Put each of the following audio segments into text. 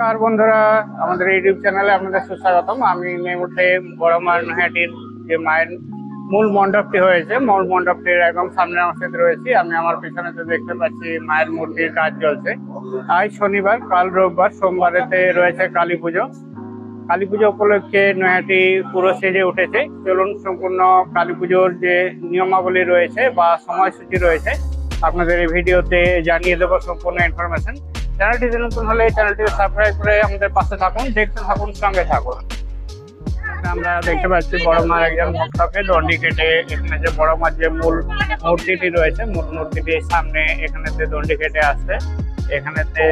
নমস্কার বন্ধুরা, আমাদের ইউটিউব চ্যানেলে আপনাদের সুস্বাগতম। আমি মুহূর্তে বড় মার নৈহাটির যে মায়ের মূল মণ্ডপটি হয়েছে, মূল মণ্ডপটির একদম সামনে অংশে রয়েছি। আমি আমার পিছনে তো দেখতে পাচ্ছি মায়ের মূর্তির কাজ চলছে। আজ শনিবার, কাল রোববার, সোমবারেতে রয়েছে কালী পুজো। কালী পুজো উপলক্ষে নৈহাটি পুরো সেজে উঠেছে। চলুন সম্পূর্ণ কালী পুজোর যে নিয়মাবলী রয়েছে বা সময়সূচি রয়েছে, আপনাদের এই ভিডিওতে জানিয়ে দেবো সম্পূর্ণ ইনফরমেশন চ্যানেলটি নতুন হলে চ্যানেলটিকে সাবস্ক্রাইব করে আমাদের পাশে থাকুন, দেখতে থাকুন, সঙ্গে থাকুন। আমরা দেখতে পাচ্ছি বড় মার একজন ভক্তকে, দণ্ডি কেটে এখানে যে বড় মার যে মূল মূর্তিটি রয়েছে, মূল মূর্তিটির সামনে এখানেতে দণ্ডি কেটে আসছে এখানেতে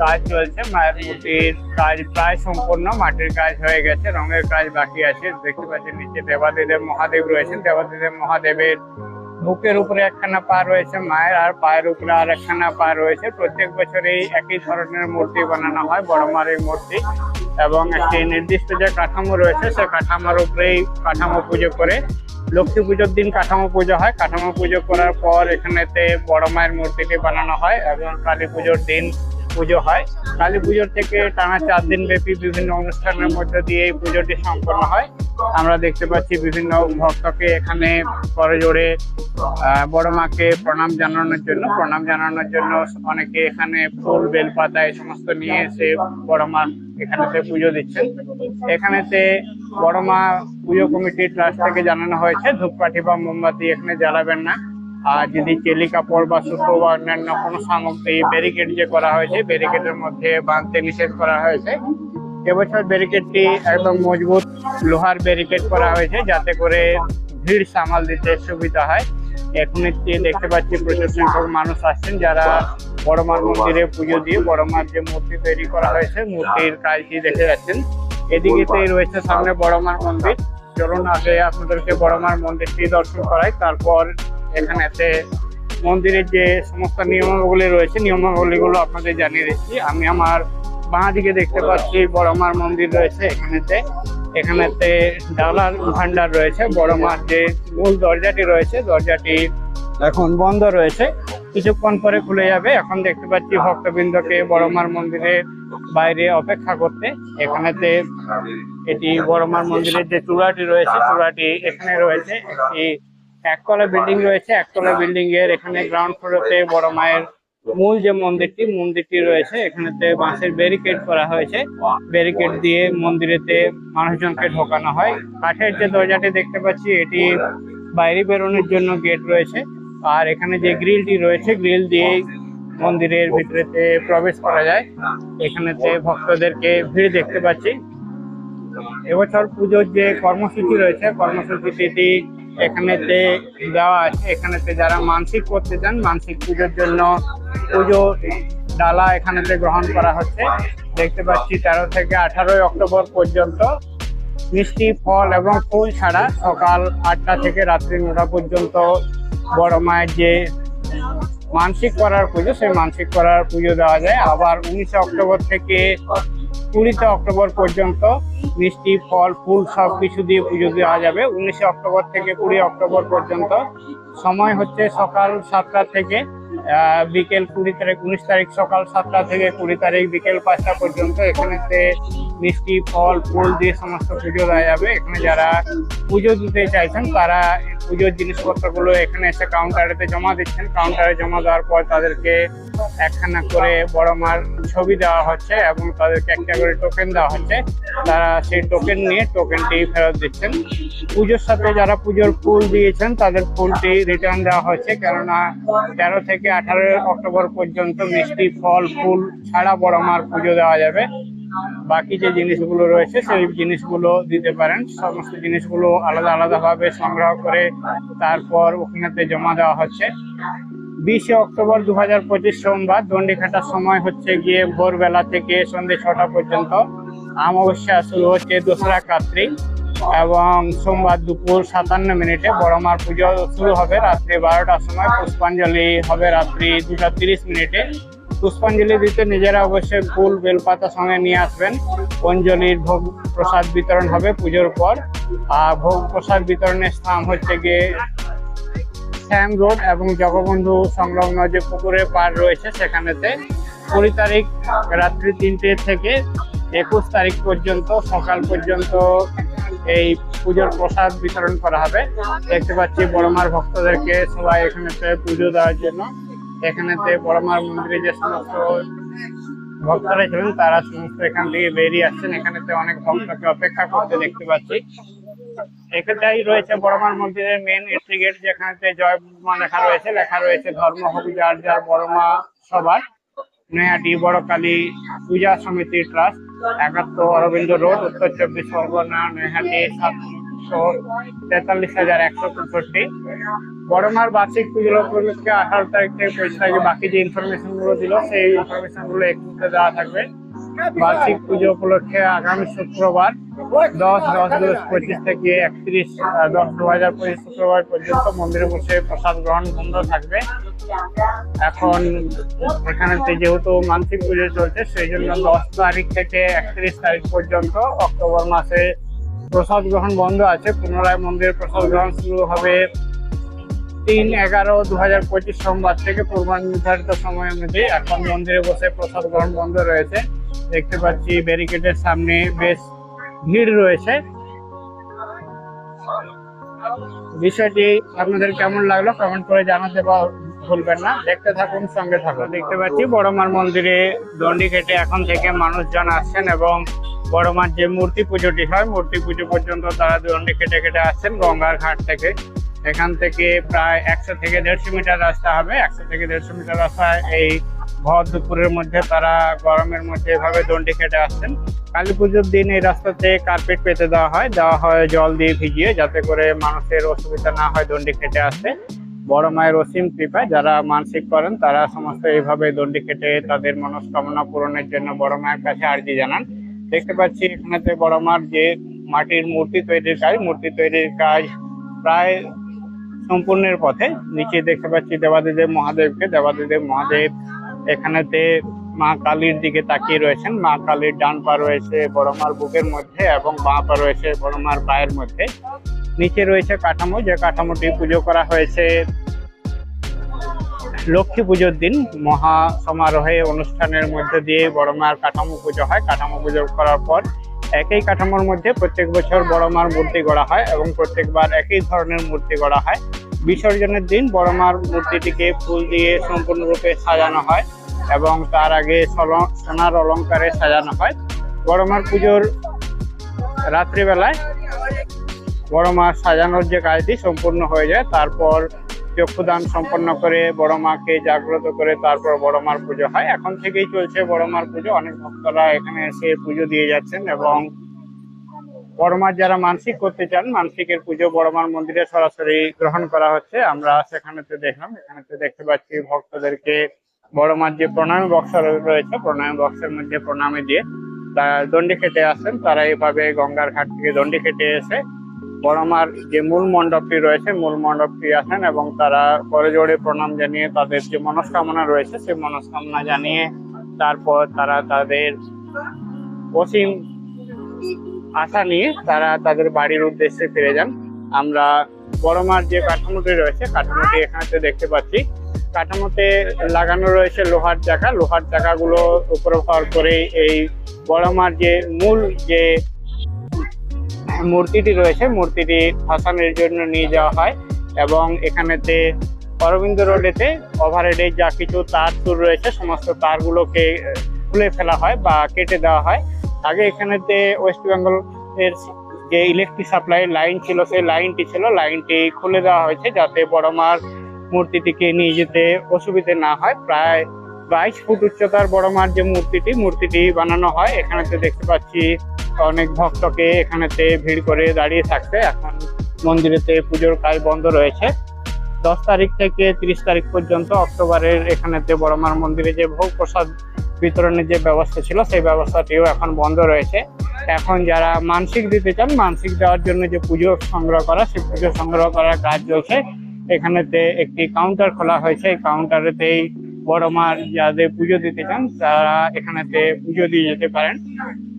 কাজ চলছে, মায়ের মূর্তির কাজ প্রায় সম্পূর্ণ, মাটির কাজ হয়ে গেছে, রঙের কাজ বাকি আছে। দেখতে পাচ্ছি নিচে দেবাদিদেব মহাদেব রয়েছেন, দেবাদিদেব মহাদেবের বুকের উপরে একখানা পা রয়েছে মায়ের আর পায়ের উপরে আর একখানা পা রয়েছে। প্রত্যেক বছর এই একই ধরনের মূর্তি বানানো হয়, বড় মার এই মূর্তি। এবং একটি নির্দিষ্ট যে কাঠামো রয়েছে, সে কাঠামোর উপরেই কাঠামো পুজো করে লক্ষ্মী পুজোর দিন কাঠামো পুজো হয়। কাঠামো পুজো করার পর এখানেতে বড় মায়ের মূর্তিটি বানানো হয় এবং কালী পুজোর দিন পুজো হয়। কালী পুজোর থেকে টানা চার দিন ব্যাপী বিভিন্ন অনুষ্ঠানের মধ্য দিয়ে এই পুজোটি সম্পন্ন হয়। আমরা দেখতে পাচ্ছি বিভিন্ন ভক্তকে এখানে করজোড়ে আহ, বড় মাকে প্রণাম জানানোর জন্য প্রণাম জানানোর জন্য অনেকে এখানে ফুল বেলপাতা এই সমস্ত নিয়ে এসে বড় মা এখানেতে পুজো দিচ্ছেন। এখানেতে বড় মা পুজো কমিটির ট্রাস্ট থেকে জানানো হয়েছে ধূপকাঠি বা মোমবাতি এখানে জ্বালাবেন না। আর যদি চেলি কাপড় বা সুতো বা অন্যান্য কোনো সামগ্রী ব্যারিকেড যে করা হয়েছে ব্যারিকেডের মধ্যে বাঁধতে নিষেধ করা হয়েছে। এবছর ব্যারিকেডটি একদম মজবুত লোহার ব্যারিকেড করা হয়েছে, যাতে করে ভিড় সামাল দিতে সুবিধা হয়। এখন দেখতে পাচ্ছি প্রচুর সংখ্যক মানুষ আসছেন, যারা বড় মার মন্দিরে পুজো দিয়ে বড় মার যে মূর্তি তৈরি করা হয়েছে, মূর্তির কাজটি দেখে যাচ্ছেন। এদিকেতেই রয়েছে সামনে বড় মার মন্দির। চলুন আগে আপনাদেরকে বড় মার মন্দিরটি দর্শন করাই, তারপর এখানেতে মন্দিরের যে সমস্ত নিয়মাবলী রয়েছে, নিয়মাবলীগুলো আপনাদের জানিয়ে দিচ্ছি। আমি আমার বাঁ দিকে দেখতে পাচ্ছি বড় মার মন্দির রয়েছে এখানেতে। এখানেতে ডালার ভান্ডার রয়েছে। বড় মার যে মূল দরজাটি রয়েছে, দরজাটি এখন বন্ধ রয়েছে। কিছুক্ষণ পরে খুলে যাবে। এখন দেখতে পাচ্ছি ভক্তবৃন্দকে বড় মার মন্দিরের বাইরে অপেক্ষা করতে। এখানেতে এটি বড় মার মন্দিরের যে চূড়াটি রয়েছে, চূড়াটি এখানে রয়েছে। একটি একতলা বিল্ডিং রয়েছে একতলা বিল্ডিং এর এখানে গ্রাউন্ড ফ্লোরতে বড় মায়ের মূল যে মন্দিরটি মন্দিরটি রয়েছে। এখানেতে বাঁশের ব্যারিকেড করা হয়েছে। ব্যারিকেড দিয়ে মন্দিরেতে মানুষজনকে ঢোকানো হয়। কাঠের যে দরজাটি দেখতে পাচ্ছি এটি বাইরে বেরোনোর জন্য গেট রয়েছে। আর এখানে যে গ্রিলটি রয়েছে গ্রিল দিয়ে মন্দিরের ভিতরেতে প্রবেশ করা যায়। এখানেতে ভক্তদেরকে ভিড় দেখতে পাচ্ছি। এবছর পুজোর যে কর্মসূচি রয়েছে কর্মসূচিটি এখানেতে দেওয়া আছে। এখানেতে যারা মানসিক করতে চান, মানসিক পুজোর জন্য পুজো ডালা এখানেতে গ্রহণ করা হচ্ছে। দেখতে পাচ্ছি তেরো থেকে আঠারোই অক্টোবর পর্যন্ত মিষ্টি, ফল এবং ফুল ছাড়া সকাল আটটা থেকে রাত্রি নটা পর্যন্ত বড় মায়ের যে মানসিক করার পুজো, সেই মানসিক করার পুজো দেওয়া যায়। আবার উনিশে অক্টোবর থেকে কুড়িতে অক্টোবর পর্যন্ত মিষ্টি, ফল, ফুল সব কিছু দিয়ে পুজো দেওয়া যাবে। উনিশে অক্টোবর থেকে কুড়ি অক্টোবর পর্যন্ত। সময় হচ্ছে সকাল সাতটা থেকে বিকেল কুড়ি তারিখ, উনিশ তারিখ সকাল সাতটা থেকে কুড়ি তারিখ, বিকেল পাঁচটা পর্যন্ত। এখানেতে মিষ্টি, ফল, ফুল দিয়ে সমস্ত পুজো দেওয়া যাবে। এখানে যারা পুজো দিতে চাইছেন, তারা পুজোর জিনিসপত্রগুলো এখানে এসে কাউন্টারেতে জমা দিচ্ছেন। কাউন্টারে জমা দেওয়ার পর তাদেরকে একখানা করে বড় মার ছবি দেওয়া হচ্ছে এবং তাদেরকে একটা করে টোকেন দেওয়া হচ্ছে। তারা সেই টোকেন নিয়ে টোকেনটি ফেরত দিচ্ছেন। পুজোর সাথে যারা পুজোর ফুল দিয়েছেন, তাদের ফুলটি রিটার্ন দেওয়া হচ্ছে। কেননা তেরো থেকে আঠারো অক্টোবর পর্যন্ত মিষ্টি, ফল, ফুল ছাড়া বড় মার পুজো দেওয়া যাবে। বাকি যে জিনিসগুলো রয়েছে, সেই জিনিসগুলো দিতে পারেন। সমস্ত জিনিসগুলো আলাদা আলাদা ভাবে সংগ্রহ করে তারপর ওখানেতে জমা দেওয়া হচ্ছে। বিশে অক্টোবর দু হাজার পঁচিশ সোমবার, দণ্ডিঘাটার সময় হচ্ছে গিয়ে ভোরবেলা থেকে সন্ধ্যে ছটা পর্যন্ত। অমাবস্যা শুরু হচ্ছে দোসরা কার্তিক এবং সোমবার দুপুর সাতান্ন মিনিটে বড়মার পুজো শুরু হবে রাত্রি বারোটার সময়। পুষ্পাঞ্জলি হবে রাত্রি দুটা তিরিশ মিনিটে। পুষ্পাঞ্জলি দিতে নিজেরা অবশ্যই ফুল বেলপাতা সঙ্গে নিয়ে আসবেন। অঞ্জলির ভোগ প্রসাদ বিতরণ হবে পুজোর পর। আর ভোগ প্রসাদ বিতরণের স্থান হচ্ছে গিয়ে শ্যাম রোড এবং জগবন্ধু সংলগ্ন যে পুকুরের পার রয়েছে সেখানেতে। কুড়ি তারিখ রাত্রি তিনটে থেকে একুশ তারিখ পর্যন্ত সকাল পর্যন্ত এই পুজোর প্রসাদ বিতরণ করা হবে। দেখতে পাচ্ছি বড়মার ভক্তদেরকে সবাই এখানেতে পুজো দেওয়ার জন্য। এখানেতে বড়মার মন্দিরে যে সমস্ত ভক্তরা ছিলেন, তারা সমস্ত এখান থেকে বেরিয়ে আসছেন। এখানেতে অনেক ভক্তকে অপেক্ষা করতে দেখতে পাচ্ছি। এখানটাই রয়েছে বড়মার মন্দিরের মেন এন্ট্রি গেট যেখানেতে জয় লেখা রয়েছে। লেখা রয়েছে ধর্ম, হোক যার যার বড়মা সবার। নৈহাটি বড় কালী পূজা সমিতি ট্রাস্ট একাত্তর অরবিন্দ রোড, উত্তর চব্বিশ পরগনা নৈহাটি সাতশো তেতাল্লিশ হাজার একশো পঁয়ষট্টি। বড়মার বার্ষিক পুজোর উপলক্ষে আঠারো তারিখ থেকে পঁচিশ তারিখে বাকি যে ইনফরমেশনগুলো দিল, সেই ইনফরমেশনগুলো একটুতে দেওয়া থাকবে। বার্ষিক পুজো উপলক্ষে আগামী শুক্রবার দশ দশ দশ, পঁচিশ থেকে একত্রিশ দশ, দু হাজার পঁচিশ শুক্রবার পর্যন্ত মন্দিরে বসে প্রসাদ গ্রহণ বন্ধ থাকবে। এখন এখানেতে যেহেতু মানসিক পুজো চলছে, সেই জন্য দশ তারিখ থেকে একত্রিশ তারিখ পর্যন্ত অক্টোবর মাসে প্রসাদ গ্রহণ বন্ধ আছে, পুনরায় মন্দিরের প্রসাদ গ্রহণ শুরু হবে তিন এগারো দু হাজার পঁচিশ সোমবার থেকে পূর্ব নির্ধারিত সময় অনুযায়ী এখন মন্দিরে বসে প্রসাদ গ্রহণ বন্ধ রয়েছে। দেখতে পাচ্ছি ব্যারিকেডের সামনে বেশ ভিড় রয়েছে। বিষয়টি আপনাদের কেমন লাগল কমেন্ট করে জানাতে ভুলবেন না। দেখতে থাকুন, সঙ্গে থাকুন। দেখতে পাচ্ছি বড়মার মন্দিরে দণ্ডি কেটে এখন থেকে মানুষজন আসছেন এবং বড়মার যে মূর্তি পুজোটি হয়, মূর্তি পুজো পর্যন্ত তারা দণ্ডি কেটে কেটে আসছেন গঙ্গার ঘাট থেকে। এখান থেকে প্রায় একশো থেকে দেড়শো মিটার রাস্তা হবে। একশো থেকে দেড়শো মিটার রাস্তায় এই ভর দুপুরের মধ্যে তারা গরমের মধ্যে এভাবে দণ্ডি কেটে আসছেন। কালী পুজোর দিন এই রাস্তাতে কার্পেট পেতে দেওয়া হয়। দেওয়া হয় জল দিয়ে ভিজিয়ে যাতে করে মানুষের অসুবিধা না হয় দণ্ডি কেটে আসতে। বড় মায়ের অসীম কৃপায় যারা মানসিক করেন, তারা সমস্ত এইভাবে দণ্ডি কেটে তাদের মনস্কামনা পূরণের জন্য বড় মায়ের কাছে আর্জি জানান। দেখতে পাচ্ছি এখানেতে বড় মার যে মাটির মূর্তি তৈরির কাজ, মূর্তি তৈরির কাজ প্রায় সম্পূর্ণের পথে। নিচে দেখতে পাচ্ছি দেবাদিদেব মহাদেবকে, দেবাদিদেব মহাদেব এখানেতে মা কালীর দিকে তাকিয়ে রয়েছেন। মা কালীর ডান পা রয়েছে বড় মার বুকের মধ্যে এবং বাঁ পা রয়েছে বড় মার পায়ের মধ্যে। নিচে রয়েছে কাঠামো, যে কাঠামোটি পুজো করা হয়েছে লক্ষ্মী পুজোর দিন মহা সমারোহে অনুষ্ঠানের মধ্যে দিয়ে বড় মার কাঠামো পুজো হয়। কাঠামো পুজো করার পর একই কাঠামোর মধ্যে প্রত্যেক বছর বড় মার মূর্তি গড়া হয় এবং প্রত্যেকবার একই ধরনের মূর্তি গড়া হয়। বিসর্জনের দিন বড় মার মূর্তিটিকে ফুল দিয়ে সম্পূর্ণরূপে সাজানো হয় এবং তার আগে সোনার অলংকারে সাজানো হয়। বড় মার পুজোর রাত্রিবেলায় বড় মা সাজানোর যে কাজটি সম্পূর্ণ হয়ে যায়, তারপর চক্ষুদান সম্পন্ন করে বড় মাকে জাগ্রত করে তারপর বড় মার পুজো হয়। এখন থেকেই চলছে বড় মার পুজো। অনেক ভক্তরা এখানে এসে পুজো দিয়ে যাচ্ছেন এবং বড়মার যারা মানসিক করতে চান, মানসিকের পুজো বড়মার মন্দিরে সরাসরি গ্রহণ করা হচ্ছে। আমরা সেখানেতে দেখলাম, এখানেতে দেখতে পাচ্ছি ভক্তদেরকে বড়মার যে প্রণামী বক্স রয়েছে, প্রণামী বক্সের মধ্যে প্রণামী দিয়ে দণ্ডি খেটে আসেন। তারা এইভাবে গঙ্গার ঘাট থেকে দণ্ডি খেটে এসে বড়মার যে মূল মণ্ডপটি রয়েছে, মূল মণ্ডপটি আসেন এবং তারা করে জোড়ে প্রণাম জানিয়ে তাদের যে মনস্কামনা রয়েছে, সেই মনস্কামনা জানিয়ে তারপর তারা তাদের অসীম আশা নিয়ে তারা তাদের বাড়ির উদ্দেশ্যে ফিরে যান। আমরা বড়মার যে কাঠামোটি রয়েছে, কাঠামোটি এখানে দেখতে পাচ্ছি। কাঠামোতে লাগানো রয়েছে লোহার চাকা। লোহার চাকাগুলো উপর ভর করে এই বড়মার যে মূল যে মূর্তিটি রয়েছে, মূর্তিটি ভাসানের জন্য নিয়ে যাওয়া হয় এবং এখানেতে অরবিন্দ রোডেতে ওভারহেডে যা কিছু তার তুর রয়েছে, সমস্ত তারগুলোকে খুলে ফেলা হয় বা কেটে দেওয়া হয়। আগে এখানেতে ওয়েস্ট বেঙ্গল এর যে ইলেকট্রিক সাপ্লাই লাইন ছিল, সেই লাইনটি ছিল। লাইনটি খুলে দেওয়া হয়েছে যাতে বড় মার মূর্তিটিকে নিয়ে যেতে অসুবিধে না হয়। প্রায় বাইশ ফুট উচ্চতার বড় মার যে মূর্তিটি মূর্তিটি বানানো হয়। এখানেতে দেখতে পাচ্ছি অনেক ভক্তকে এখানেতে ভিড় করে দাঁড়িয়ে থাকছে। এখন মন্দিরেতে পুজোর কাজ বন্ধ রয়েছে। দশ তারিখ থেকে তিরিশ তারিখ পর্যন্ত অক্টোবরের এখানেতে বড়মার মন্দিরে যে ভোগ প্রসাদ বিতরণের যে ব্যবস্থা ছিল, সেই ব্যবস্থাটিও এখন বন্ধ রয়েছে। এখন যারা মানসিক দিতে চান, মানসিক দেওয়ার জন্য যে পুজো সংগ্রহ করা, সেই পুজো সংগ্রহ করার কাজ চলছে। এখানেতে একটি কাউন্টার খোলা হয়েছে। এই কাউন্টারেতেই বড় মার যাদের পুজো দিতে চান, তারা এখানেতে পুজো দিয়ে যেতে পারেন।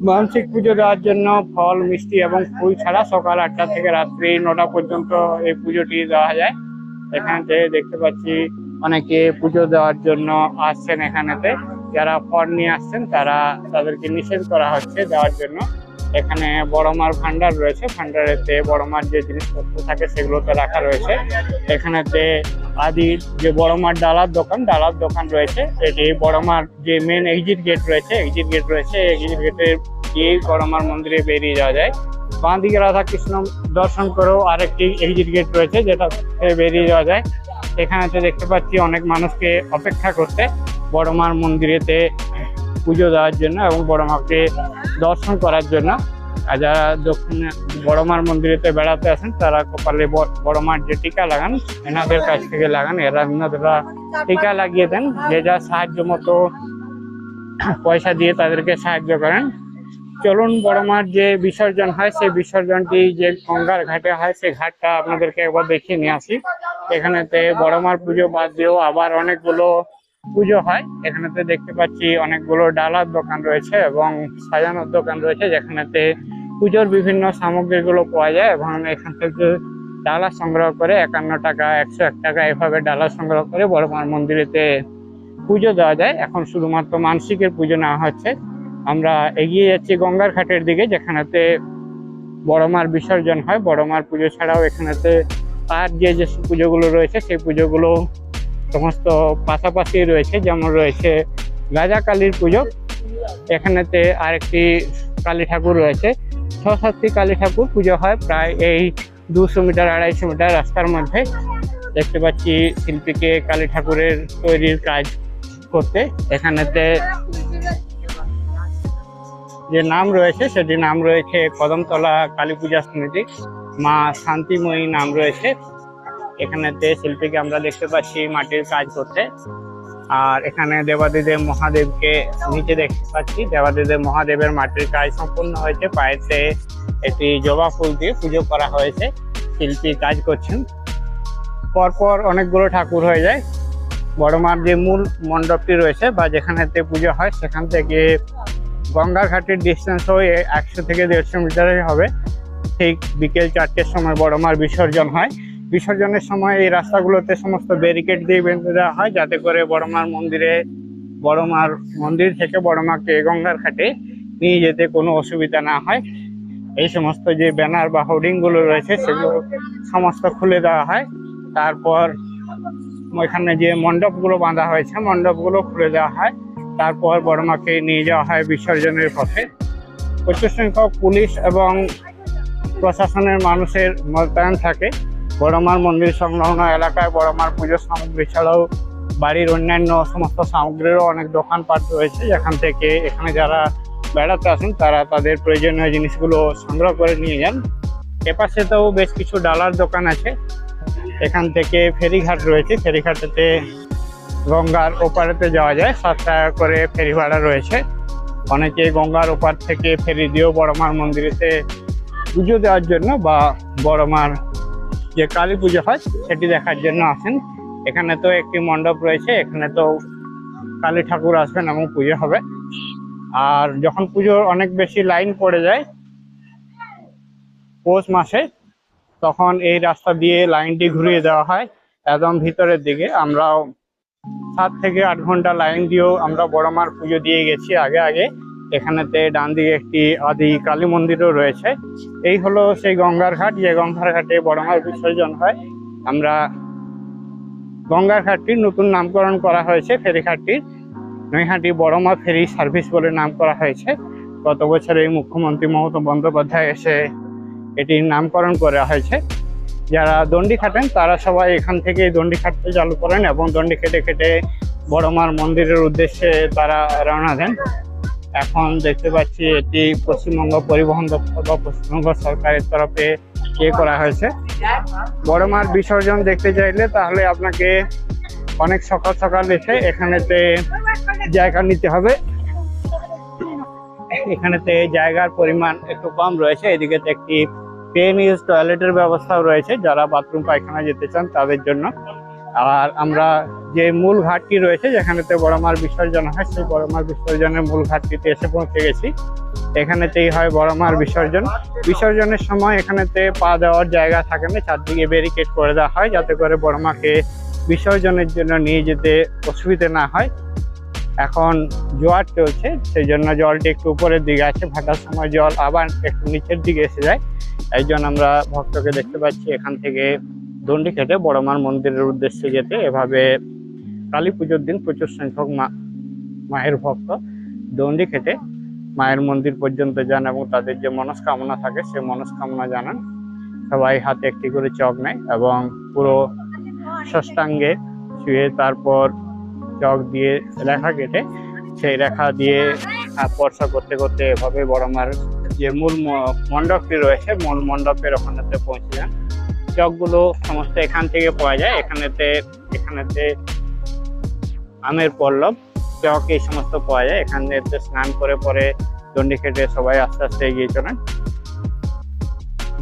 মানসিক পুজো দেওয়ার জন্য ফল, মিষ্টি এবং ফুল ছাড়া সকাল আটটা থেকে রাত্রি নটা পর্যন্ত এই পুজোটি দেওয়া যায়। এখানেতে দেখতে পাচ্ছি অনেকে পুজো দেওয়ার জন্য আসছেন এখানেতে। যারা ফল নিয়ে আসছেন, তারা তাদেরকে নিষেধ করা হচ্ছে দেওয়ার জন্য। এখানে বড় মার ভান্ডার রয়েছে। ভান্ডারেতে বড় মার যে জিনিসপত্র থাকে সেগুলোতে রাখা রয়েছে। এখানেতে আদি যে বড় মার ডালার দোকান ডালার দোকান রয়েছে। এটি বড় মার যে মেন এক্সিট গেট রয়েছে এক্সিট গেট রয়েছে। এক্সিট গেটের গিয়ে বড় মার মন্দিরে বেরিয়ে যাওয়া যায়। বাঁ দিকে রাধাকৃষ্ণ দর্শন করেও আরেকটি এক্সিট গেট রয়েছে যেটা বেরিয়ে যাওয়া যায়। এখানেতে দেখতে পাচ্ছি অনেক মানুষকে অপেক্ষা করতে বড় মার মন্দিরেতে পুজো দেওয়ার জন্য এবং বড় মাকে দর্শন করার জন্য। আর যারা দক্ষিণে বড় মার মন্দিরেতে বেড়াতে আসেন, তারা কপালে বড় মার যে টিকা লাগান, এনাদের কাছ থেকে লাগান। এরা এনাদেরা টিকা লাগিয়ে দেন, যে যা সাহায্য মতো পয়সা দিয়ে তাদেরকে সাহায্য করেন। চলুন বড় মার যে বিসর্জন হয়, সেই বিসর্জনটি যে গঙ্গার ঘাটে হয়, সেই ঘাটটা আপনাদেরকে একবার দেখিয়ে নিয়ে আসি। এখানেতে বড় মার পুজো বাদ দিয়েও আবার অনেকগুলো পুজো হয়। এখানেতে দেখতে পাচ্ছি অনেকগুলো ডালার দোকান রয়েছে এবং সাজানোর দোকান রয়েছে যেখানেতে পুজোর বিভিন্ন সামগ্রীগুলো পাওয়া যায় এবং এখান থেকে ডালা সংগ্রহ করে একান্ন টাকা, একশো এক টাকা এভাবে ডালা সংগ্রহ করে বড় মার মন্দিরেতে পুজো দেওয়া যায়। এখন শুধুমাত্র মানসিকের পুজো নেওয়া হচ্ছে। আমরা এগিয়ে যাচ্ছি গঙ্গার ঘাটের দিকে যেখানেতে বড় মার বিসর্জন হয়। বড় মার পুজো ছাড়াও এখানেতে আর যে যে পুজোগুলো রয়েছে সেই পুজোগুলো সমস্ত পাশাপাশি রয়েছে, যেমন রয়েছে গাজা কালীর পুজো, এখানেতে আরেকটি কালী ঠাকুর রয়েছে। ছ কালী ঠাকুর পুজো হয় প্রায় এই দুশো মিটার, আড়াইশো মিটার রাস্তার মধ্যে। দেখতে পাচ্ছি শিল্পীকে কালী ঠাকুরের তৈরির কাজ করতে। এখানেতে যে নাম রয়েছে সেটি নাম রয়েছে কদমতলা কালী পূজা সমিতি। মা শান্তিময়ী নাম রয়েছে। এখানেতে শিল্পীকে আমরা দেখতে পাচ্ছি মাটির কাজ করতে। আর এখানে দেবাদিদেব মহাদেবকে নিচে দেখতে পাচ্ছি। দেবাদিদেব মহাদেবের মাটির কাজ সম্পূর্ণ হয়েছে। পায়েতে একটি জবা ফুল দিয়ে পুজো করা হয়েছে। শিল্পী কাজ করছেন। পরপর অনেকগুলো ঠাকুর হয়ে যায়। বড় মার যে মূল মণ্ডপটি রয়েছে বা যেখানেতে পুজো হয়, সেখান থেকে গঙ্গার ঘাটের ডিস্টেন্স হয়ে একশো থেকে দেড়শো মিটারের হবে। ঠিক বিকেল চারটের সময় বড় মার বিসর্জন হয়। বিসর্জনের সময় এই রাস্তাগুলোতে সমস্ত ব্যারিকেড দিয়ে বেঁধে দেওয়া হয় যাতে করে বড় মার মন্দিরে, বড় মার মন্দির থেকে বড় মাকে গঙ্গার ঘাটে নিয়ে যেতে কোনো অসুবিধা না হয়। এই সমস্ত যে ব্যানার বা হোর্ডিংগুলো রয়েছে সেগুলো সমস্ত খুলে দেওয়া হয়। তারপর ওইখানে যে মণ্ডপগুলো বাঁধা হয়েছে, মণ্ডপগুলো খুলে দেওয়া হয়। তারপর বড় মাকে নিয়ে যাওয়া হয় বিসর্জনের পথে। প্রচুর সংখ্যক পুলিশ এবং প্রশাসনের মানুষের মোতায়েন থাকে। বড়মার মন্দির সংলগ্ন এলাকায় বড়মার পুজোর সামগ্রী ছাড়াও বাড়ির অন্যান্য সমস্ত সামগ্রীরও অনেক দোকানপাট রয়েছে। যেখান থেকে এখানে যারা বেড়াতে আসেন, তারা তাদের প্রয়োজনীয় জিনিসগুলো সংগ্রহ করে নিয়ে যান। এপাশেতেও বেশ কিছু ডালার দোকান আছে। এখান থেকে ফেরিঘাট রয়েছে। ফেরিঘাটেতে গঙ্গার ওপারেতে যাওয়া যায়। সাত টাকা করে ফেরি ভাড়া রয়েছে। অনেকে গঙ্গার ওপার থেকে ফেরি দিয়েও বড়মার মন্দিরেতে পুজো দেওয়ার জন্য বা বড়মার যে কালী পুজো হয়, সেটি দেখার জন্য আসেন। এখানে তো একটি মণ্ডপ রয়েছে, এখানে তো কালী ঠাকুর আসবেন এবং পুজো হবে। আর যখন পুজোর অনেক বেশি লাইন পড়ে যায়, পৌষ মাসে, তখন এই রাস্তা দিয়ে লাইনটি ঘুরিয়ে দেওয়া হয় একদম ভিতরের দিকে। আমরাও সাত থেকে আট ঘণ্টা লাইন দিয়েও আমরা বড় মার পুজো দিয়ে গেছি আগে আগে। এখানেতে ডান দিকে একটি আদি কালী মন্দিরও রয়েছে। এই হলো সেই গঙ্গার ঘাট। যে গঙ্গার ঘাটে বড় মার বিসর্জন হয়। আমরা গঙ্গার ঘাটটির নতুন নামকরণ করা হয়েছে ফেরিঘাটটির নৈহাটি বড়মা ফেরি সার্ভিস বলে নাম করা হয়েছে। গত বছর এই মুখ্যমন্ত্রী মমতা বন্দ্যোপাধ্যায় এসে এটির নামকরণ করা হয়েছে। যারা দণ্ডি খাটেন, তারা সবাই এখান থেকে দণ্ডি খাটতে চালু করেন এবং দণ্ডি খেটে খেটে বড়মার মন্দিরের উদ্দেশ্যে তারা রওনা দেন। এখন দেখতে পাচ্ছি এটি পশ্চিমবঙ্গ পরিবহন দপ্তর বা পশ্চিমবঙ্গ সরকারের তরফে ইয়ে করা হয়েছে। বড়মার বিসর্জন দেখতে চাইলে তাহলে আপনাকে অনেক সকাল সকাল এসে এখানেতে জায়গা নিতে হবে। এখানেতে জায়গার পরিমাণ একটু কম রয়েছে। এদিকে একটি পেন ইউজ টয়লেটের ব্যবস্থাও রয়েছে। যারা বাথরুম পায়খানা যেতে চান তাদের জন্য। আর আমরা যে মূল ঘাটটি রয়েছে, যেখানেতে বড়মার বিসর্জন হয়, সেই বড়মার বিসর্জনের মূল ঘাটটিতে এসে পৌঁছে গেছি। এখানেতেই হয় বড়মার বিসর্জন। বিসর্জনের সময় এখানেতে পা দেওয়ার জায়গা থাকে না, চারদিকে ব্যারিকেড করে দেওয়া হয়, যাতে করে বড়মাকে বিসর্জনের জন্য নিয়ে যেতে অসুবিধে না হয়। এখন জোয়ার চলছে সেই জন্য জলটি একটু উপরের দিকে আছে ভাটার সময় জল আবার একটু নিচের দিকে এসে যায়। এই জন্য আমরা ভক্তকে দেখতে পাচ্ছি, এখান থেকে দণ্ডি খেটে বড়মার মন্দিরের উদ্দেশ্যে যেতে এভাবে কালী পুজোর দিন প্রচুর সংখ্যক মা, মায়ের ভক্ত দণ্ডি খেটে মায়ের মন্দির পর্যন্ত যান এবং তাদের যে মনস্কামনা থাকে সে মনস্কামনা জানান। সবাই হাতে একটি করে চক নেয় এবং পুরো ষষ্ঠাঙ্গে শুয়ে তারপর চক দিয়ে রেখা কেটে সেই রেখা দিয়ে স্পর্শ করতে করতে এভাবে বড় মার যে মূল মণ্ডপটি রয়েছে মূল মণ্ডপের ওখানেতে পৌঁছে যান। চকগুলো সমস্ত এখান থেকে পাওয়া যায়। এখানেতে এখানেতে আমের পল্লব চক এই সমস্ত পাওয়া যায়। এখানেতে স্নান করে পরে দণ্ডি খেটে সবাই আস্তে আস্তে এগিয়ে চলেন।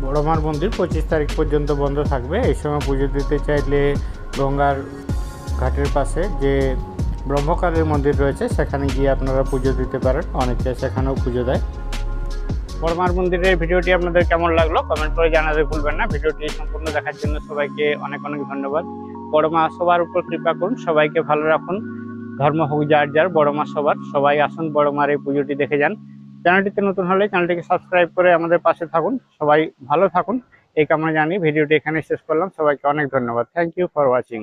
বড়মার মন্দির পঁচিশ তারিখ পর্যন্ত বন্ধ থাকবে। এই সময় পুজো দিতে চাইলে গঙ্গার ঘাটের পাশে যে ব্রহ্মকালের মন্দির রয়েছে, সেখানে গিয়ে আপনারা পুজো দিতে পারেন। অনেকে সেখানেও পুজো দেয়। বড়মার মন্দিরের ভিডিওটি আপনাদের কেমন লাগল কমেন্ট করে জানাতে ভুলবেন না। ভিডিওটি সম্পূর্ণ দেখার জন্য সবাইকে অনেক অনেক ধন্যবাদ। বড়মা সবার উপর কৃপা করুন, সবাইকে ভালো রাখুন। ধর্ম হোক যার যার, বড়মা সবার সবাই আসুন, বড়মার এই পুজোটি দেখে যান। চ্যানেলটিতে নতুন হলে চ্যানেলটিকে সাবস্ক্রাইব করে আমাদের পাশে থাকুন, সবাই ভালো থাকুন। এই কামনা জানি ভিডিওটি এখানে শেষ করলাম। সবাইকে অনেক ধন্যবাদ। Thank you for watching